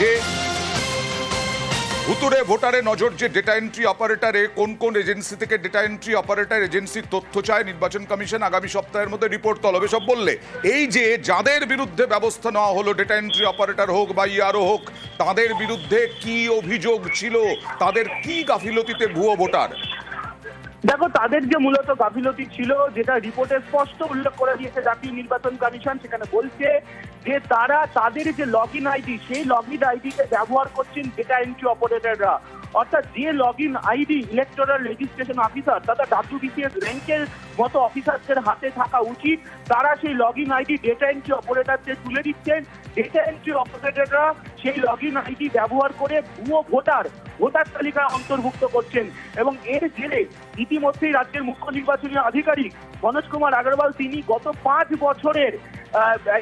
যে ভুতুরে ভোটারে নজর যে ডেটা এন্ট্রি অপারেটরে কোন কোন এজেন্সি থেকে ডেটা এন্ট্রি অপারেটর এজেন্সির তথ্য চায়, নির্বাচন কমিশন আগামী সপ্তাহের মধ্যে রিপোর্ট তলবে। সব বললে, এই যে যাদের বিরুদ্ধে ব্যবস্থা নেওয়া হলো ডেটা এন্ট্রি অপারেটর হোক বা ইয়ারও হোক, তাদের বিরুদ্ধে কি অভিযোগ ছিল? তাদের কি গাফিলতিতে ভুয়ো ভোটার? দেখো, তাদের যে মূলত গাফিলতি ছিল, যেটা রিপোর্টে স্পষ্ট উল্লেখ করে দিয়েছে জাতীয় নির্বাচন কমিশন, সেখানে বলছে যে তারা তাদের যে লগ ইন আইডি সেই লগ ইন আইডিকে ব্যবহার করছেন ডেটা এন্ট্রি অপারেটররা অর্থাৎ যে log in ID electoral registration officer তথা ডাব্লিউবিসিএস র্যাঙ্কের মতো অফিসারদের হাতে থাকা উচিত। তারা সেই log in ID data entry অপারেটরদের তুলে দিচ্ছেন। ডেটা এন্ট্রি অপারেটররা সেই লগ ইন আইডি ব্যবহার করে ভুয়ো ভোটার ভোটার তালিকায় অন্তর্ভুক্ত করছেন এবং এর জেরে ইতিমধ্যেই রাজ্যের মুখ্য নির্বাচনী আধিকারিক মনোজ কুমার আগরওয়াল তিনি গত পাঁচ বছরের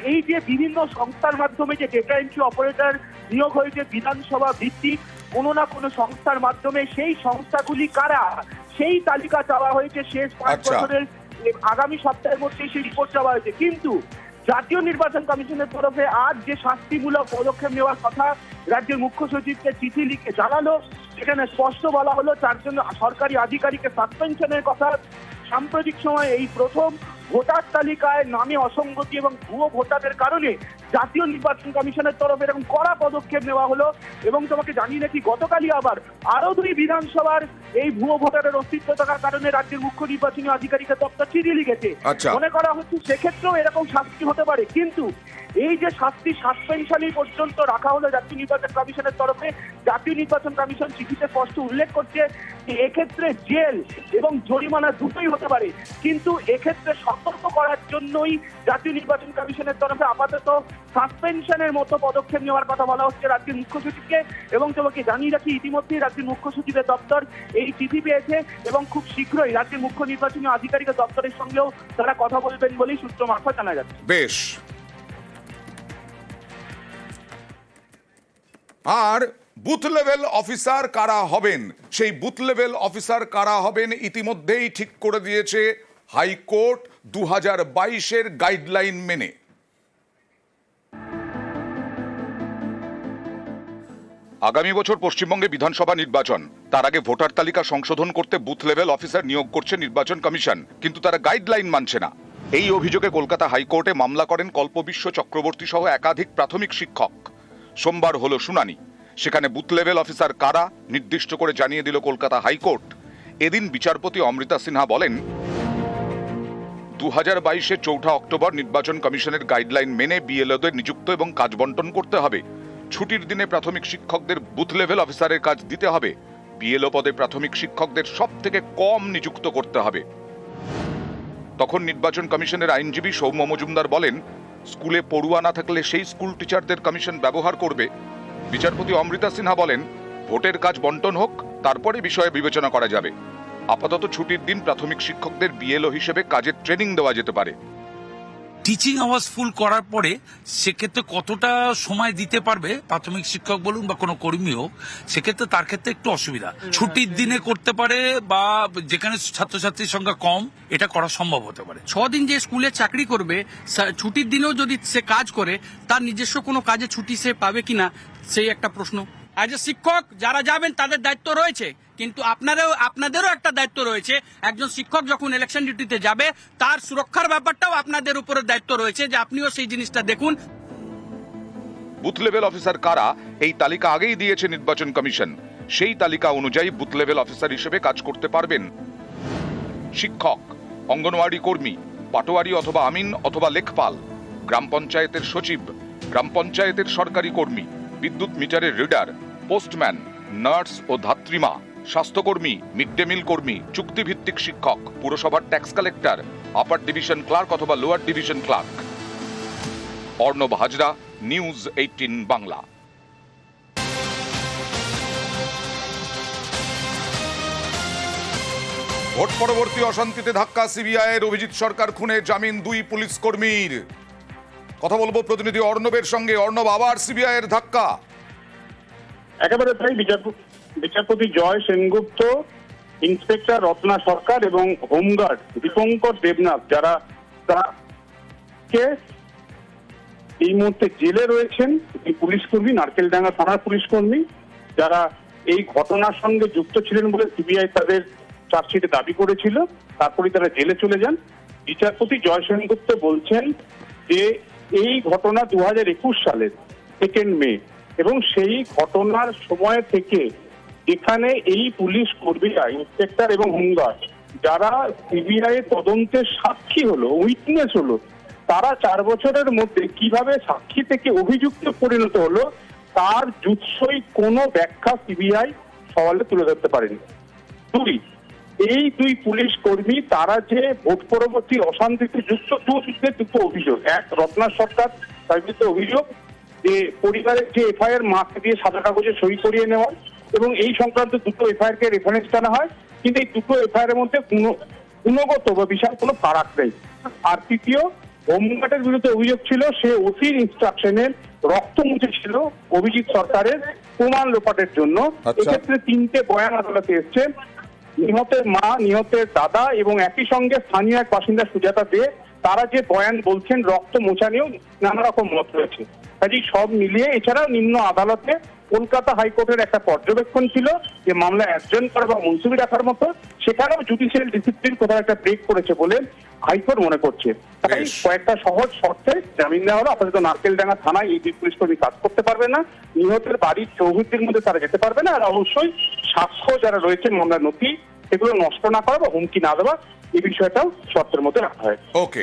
এই যে বিভিন্ন সংস্থার মাধ্যমে যে ডেটা এন্ট্রি অপারেটর নিয়োগ হয়েছে বিধানসভা ভিত্তিক কোনো না কোনো সংস্থার মাধ্যমে সেই সংস্থাগুলি কারা সেই তালিকা চাওয়া হয়েছে শেষ পাঁচ আচ্ছা। বছরের আগামী সপ্তাহের মধ্যে সেই রিপোর্ট চাওয়া হয়েছে কিন্তু জাতীয় নির্বাচন কমিশনের তরফে আজ যে শাস্তিমূলক পদক্ষেপ নেওয়ার কথা রাজ্যের মুখ্য সচিবকে চিঠি লিখে জানালো, সেখানে স্পষ্ট বলা হলো চারজন সরকারি আধিকারিকের সাসপেনশনের কথা সাম্প্রতিক সময় এই প্রথম ভোটার তালিকায় নামে অসঙ্গতি এবং ভুয়ো ভোটারের কারণে জাতীয় নির্বাচন কমিশনের তরফে এরকম কড়া পদক্ষেপ নেওয়া হলো। এবং তোমাকে জানিয়ে রাখি গতকালই আবার আরও দুই বিধানসভার এই ভুয়ো ভোটারের অস্তিত্ব থাকার কারণে রাজ্যের মুখ্য নির্বাচনী আধিকারিকের দপ্তর চিঠি লিখেছে। আচ্ছা। মনে করা হচ্ছে সেক্ষেত্রেও এরকম শাস্তি হতে পারে। কিন্তু এই যে শাস্তি সাসপেনশনই পর্যন্ত রাখা হলো জাতীয় নির্বাচন কমিশনের তরফে, জাতীয় নির্বাচন কমিশন চিঠিতে স্পষ্ট উল্লেখ করছে যে এক্ষেত্রে জেল এবং জরিমানা দুটোই হতে পারে। কিন্তু এক্ষেত্রে সতর্ক করার জন্যই জাতীয় নির্বাচন কমিশনের তরফে আপাতত সাসপেনশনের মতো পদক্ষেপ নেওয়ার কথা বলা হচ্ছে রাজ্যের মুখ্য সচিবকে এবং তোমাকে জানিয়ে রাখি, ইতিমধ্যেই রাজ্যের মুখ্য সচিবের দপ্তর এই চিঠি পেয়েছে এবং খুব শীঘ্রই রাজ্যের মুখ্য নির্বাচনী আধিকারিকের দপ্তরের সঙ্গেও তারা কথা বলবেন বলেই সূত্র মারফত জানা যাচ্ছে। বেশ। আর বুথ লেভেল অফিসার কারা হবেন? সেই বুথ লেভেল অফিসার কারা হবেন ইতিমধ্যেই ঠিক করে দিয়েছে হাইকোর্ট দু হাজার বাইশের গাইডলাইন মেনে। আগামী বছর পশ্চিমবঙ্গে বিধানসভা নির্বাচন। তার আগে ভোটার তালিকা সংশোধন করতে বুথ লেভেল অফিসার নিয়োগ করছে নির্বাচন কমিশন, কিন্তু তারা গাইডলাইন মানছে না। এই অভিযোগে কলকাতা হাইকোর্টে মামলা করেন কল্পবিশ্ব চক্রবর্তী সহ একাধিক প্রাথমিক শিক্ষক। সোমবার হলো শুনানি। সেখানে বুথ লেভেল অফিসার কারা নির্দিষ্ট করে জানিয়ে দিল কলকাতা হাইকোর্ট। এদিন বিচারপতি অমৃতা সিনহা বলেন দু হাজার বাইশে চৌঠা অক্টোবর নির্বাচন কমিশনের গাইডলাইন মেনে বিএলওদের নিযুক্ত এবং কাজ বন্টন করতে হবে। ছুটির দিনে প্রাথমিক শিক্ষকদের বুথ লেভেল অফিসারের কাজ দিতে হবে। বিএলও পদে প্রাথমিক শিক্ষকদের সব থেকে কম নিযুক্ত করতে হবে। তখন নির্বাচন কমিশনের আইনজীবী সৌম্য মজুমদার বলেন স্কুলে পড়ুয়া না থাকলে সেই স্কুল টিচারদের কমিশন ব্যবহার করবে। বিচারপতি অমৃতা সিনহা বলেন, ভোটের কাজ বন্টন হোক, তারপরে বিষয়ে বিবেচনা করা যাবে। আপাতত ছুটির দিন প্রাথমিক শিক্ষকদের বিএলও হিসেবে কাজের ট্রেনিং দেওয়া যেতে পারে। টিচিং আওয়ার্স ফুল করার পরে সেক্ষেত্রে কতটা সময় দিতে পারবে? প্রাথমিক শিক্ষক বলুন বা কোনো কর্মী হোক সেক্ষেত্রে তার ক্ষেত্রে একটু অসুবিধা। ছুটির দিনে করতে পারে বা যেখানে ছাত্রছাত্রীর সংখ্যা কম এটা করা সম্ভব হতে পারে। ছদিন যে স্কুলে চাকরি করবে ছুটির দিনেও যদি সে কাজ করে তার নিজস্ব কোনো কাজে ছুটি সে পাবে কিনা সেই একটা প্রশ্ন। অ্যাজ এ শিক্ষক, যারা যাবেন, তাদের দায়িত্ব রয়েছে। কিন্তু আপনারও, আপনাদেরও একটা দায়িত্ব রয়েছে। একজন শিক্ষক যখন ইলেকশন ডিউটিতে যাবে, তার সুরক্ষার ব্যাপারটাও আপনাদের উপরে দায়িত্ব রয়েছে যে আপনিও সেই জিনিসটা দেখুন। বুথ লেভেল অফিসার কারা, এই তালিকা আগেই দিয়েছে নির্বাচন কমিশন। সেই তালিকা অনুযায়ী বুথ লেভেল অফিসার হিসেবে কাজ করতে পারবেন। শিক্ষক, অঙ্গনওয়াড়ি কর্মী, পাটোয়ারি অথবা আমিন অথবা লেখপাল, গ্রাম পঞ্চায়েতের সচিব, গ্রাম পঞ্চায়েতের সরকারি কর্মী। বিদ্যুৎ মিটারের রিডার, পোস্টম্যান, নার্স ও ধাত্রীমা, স্বাস্থ্যকর্মী মিড ডে মিল কর্মী, চুক্তিভিত্তিক শিক্ষক, পুরসভার tax collector, upper division clerk অথবা lower division clerk. Arnab Hazra, news eighteen Bangla. Vote পরবর্তী অশান্তিতে ধাক্কা সিবিআইয়ের, অভিজিৎ সরকার খুনে জামিন দুই পুলিশ কর্মীর। কথা বলব প্রতিনিধি অর্ণবের সঙ্গে। অর্ণব, আবার সিবিআই এর ধাক্কা। একেবারে তাই বিচারপতি জয় সেনগুপ্ত, ইন্সপেক্টর রত্না সরকার এবং হোমগার্ড দীপঙ্কর দেবনাথ, যারা তাকে এই মুহূর্তে জেলে রয়েছেন পুলিশ কর্মী, নারকেলডাঙ্গা থানার পুলিশ কর্মী, যারা এই ঘটনার সঙ্গে যুক্ত ছিলেন বলে সিবিআই তাদের চার্জশিটে দাবি করেছিল। তারপরে তারা জেলে চলে যান। বিচারপতি জয় সেনগুপ্ত বলছেন যে এই ঘটনা দু হাজার একুশ সালের সেকেন্ড মে এবং সেই ঘটনার সময় থেকে এখানে এই পুলিশ কর্মীরা ইন্সপেক্টর এবং হোমগার্ড যারা সিবিআই তদন্তের সাক্ষী হলো উইটনেস হলো, তারা চার বছরের মধ্যে কীভাবে সাক্ষী থেকে অভিযুক্ত পরিণত হলো, তার জুৎসই কোনো ব্যাখ্যা সিবিআই সওয়ালে তুলে ধরতে পারেনি। দুই এই দুই পুলিশ কর্মী তারা যে ভোট পরবর্তী অশান্তিতে যুক্ত দুটো দুটো অভিযোগ। এক রত্না সরকার তার বিরুদ্ধে অভিযোগ যে পরিবারের যে এফআইআর মাকে দিয়ে সাদা কাগজে সই করিয়ে নেওয়া এবং এই সংক্রান্ত দুটো এফআইআর কে রেফারেন্স টানা হয় কিন্তু এই দুটো এফআইআর এর মধ্যে গুণ- গুণগত বা বিশাল কোনো ফারাক নেই। আর তৃতীয় হোমগার্ডের বিরুদ্ধে অভিযোগ ছিল সে ওসির ইনস্ট্রাকশনের রক্ত মুছেছিল অভিজিৎ সরকারের প্রমাণ লোপাটের জন্য। আচ্ছা। এক্ষেত্রে তিনটে বয়ান আদালতে এসছে। নিহতের মা, নিহতের দাদা এবং একই সঙ্গে স্থানীয় এক বাসিন্দা সুজাতা দে, তারা যে বয়ান বলছেন, রক্ত মোছা নিয়েও নানা রকম মত রয়েছে। কাজেই সব মিলিয়ে এছাড়াও নিম্ন আদালতে কলকাতা হাইকোর্টের একটা পর্যবেক্ষণ ছিল যে মামলা অ্যাডজন করা বা মুলসুবি রাখার মতো সেখানেও জুডিশিয়াল ডিসিপ্লিন কোথাও একটা ব্রেক করেছে বলে হাইকোর্ট মনে করছে। তাই কয়েকটা সহজ শর্তে জামিন দেওয়া হলো। আপাতত নারকেলডাঙ্গা থানায় এই দুই পুলিশ কর্মী কাজ করতে পারবে না। নিহতের বাড়ির চৌহদ্দির মধ্যে তারা যেতে পারবে না। আর অবশ্যই সাক্ষ্য যারা রয়েছে মামলার নথি সেগুলো নষ্ট না করা বা হুমকি না দেওয়া এই বিষয়টাও শর্তের মধ্যে রাখা হয়। ওকে